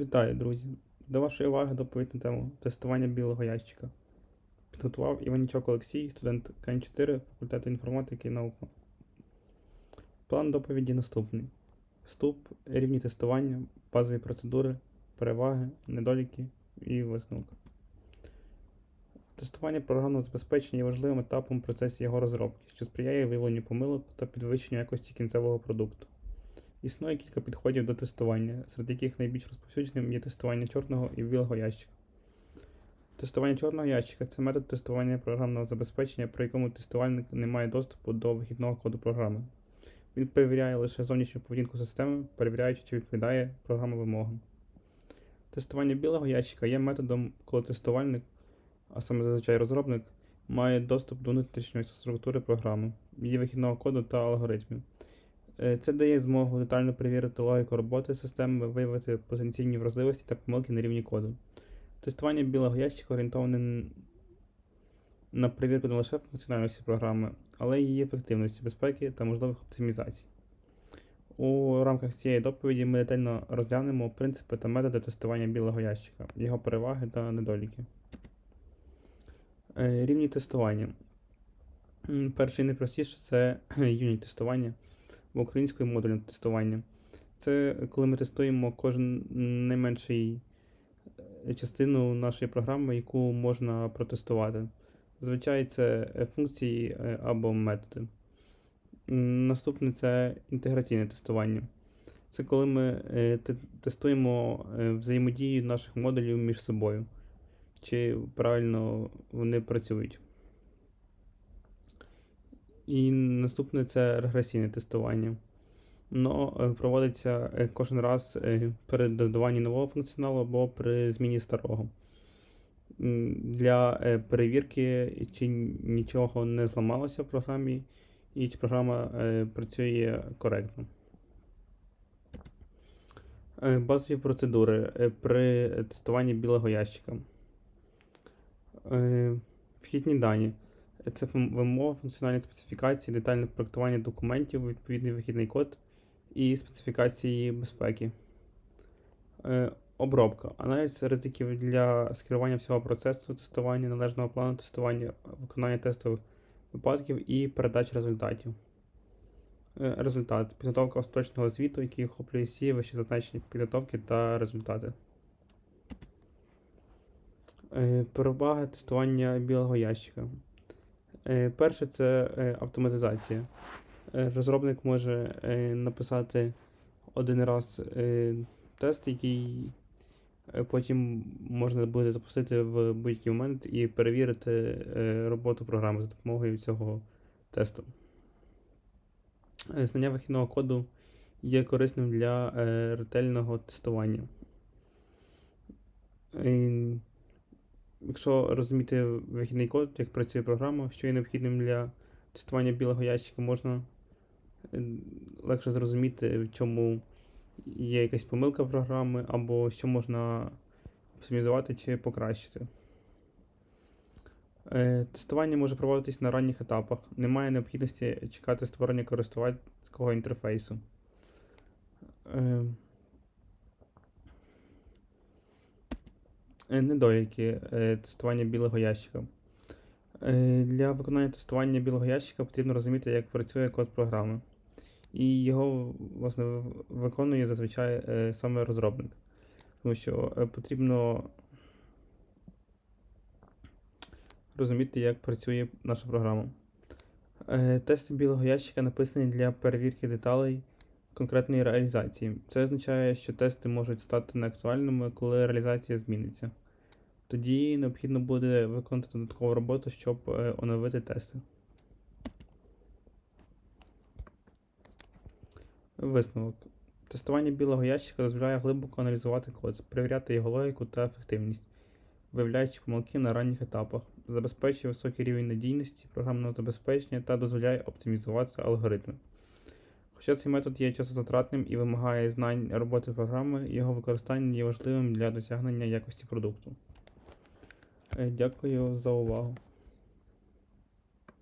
Вітаю, друзі! До вашої уваги доповідь на тему тестування білого ящика. Підготував Іванічок Олексій, студент КН4 факультету інформатики і науки. План доповіді наступний: вступ, рівні тестування, базові процедури, переваги, недоліки і висновок. Тестування програмного забезпечення є важливим етапом в процесі його розробки, що сприяє виявленню помилок та підвищенню якості кінцевого продукту. Існує кілька підходів до тестування, серед яких найбільш розповсюдженим є тестування чорного і білого ящика. Тестування чорного ящика це метод тестування програмного забезпечення, при якому тестувальник не має доступу до вихідного коду програми. Він перевіряє лише зовнішню поведінку системи, перевіряючи, чи відповідає програма вимогам. Тестування білого ящика є методом, коли тестувальник, а саме зазвичай розробник, має доступ до внутрішньої структури програми, її вихідного коду та алгоритмів. Е, Це дає змогу детально перевірити логіку роботи системи, виявити потенційні вразливості та помилки на рівні коду. Тестування білого ящика орієнтоване на перевірку не лише функціональності програми, але й її ефективності, безпеки та можливих оптимізацій. У рамках цієї доповіді ми детально розглянемо принципи та методи тестування білого ящика, його переваги та недоліки. Е, Рівні тестування. Перший найпростіше це юніт тестування українською модульне тестування. Це коли ми тестуємо кожен найменший е, частину нашої програми, яку можна протестувати. Зазвичай це е, функції е, або методи. Наступне це інтеграційне тестування. Це коли ми тестуємо взаємодію наших модулів між собою, чи правильно вони працюють. І наступне це регресійне тестування. Воно е, проводиться е, кожен раз е, при додаванні нового функціоналу або при зміні старого. Для перевірки, чи нічого не зламалося в програмі, і чи програма працює коректно. Базові процедури при тестуванні білого ящика. Вхідні дані. Це фун- вимоги, функціональні специфікації, детальне проектування документів, відповідний вихідний код і специфікації безпеки. Е, Обробка. Аналіз ризиків для скерування всього процесу тестування, належного плану тестування, виконання тестових випадків і передача результатів. Е, Результат. Підготовка остаточного звіту, який охоплює всі вище зазначені підготовки та результати. Е, Переваги тестування білого ящика. Е, Перше це е, автоматизація. Е, Розробник може написати один раз тест, який потім можна буде запустити в будь-який момент і перевірити роботу програми за допомогою цього тесту. Знання вихідного коду є корисним для ретельного тестування. Е, Якщо розуміти вихідний код, як працює програма, що є необхідним для тестування білого ящика, можна е, легше зрозуміти, в чому є якась помилка програми, або що можна оптимізувати чи покращити. Е, Тестування може проводитись на ранніх етапах. Немає необхідності чекати створення користувацького інтерфейсу. Недоліки е, тестування білого ящика. Е, Для виконання тестування білого ящика потрібно розуміти, як працює код програми. І його власне виконує зазвичай е, саме розробник. Тому що е, потрібно розуміти, як працює наша програма. Е, Тести білого ящика написані для перевірки деталей конкретної реалізації. Це означає, що тести можуть стати неактуальними, коли реалізація зміниться. Тоді необхідно буде виконати додаткову роботу, щоб е, оновити тести. Висновок. Тестування білого ящика дозволяє глибоко аналізувати код, перевіряти його логіку та ефективність, виявляючи помилки на ранніх етапах, забезпечує високий рівень надійності програмного забезпечення та дозволяє оптимізувати алгоритми. Хоча цей метод є часозатратним і вимагає знань роботи програми, його використання є важливим для досягнення якості продукту. Е, Дякую за увагу.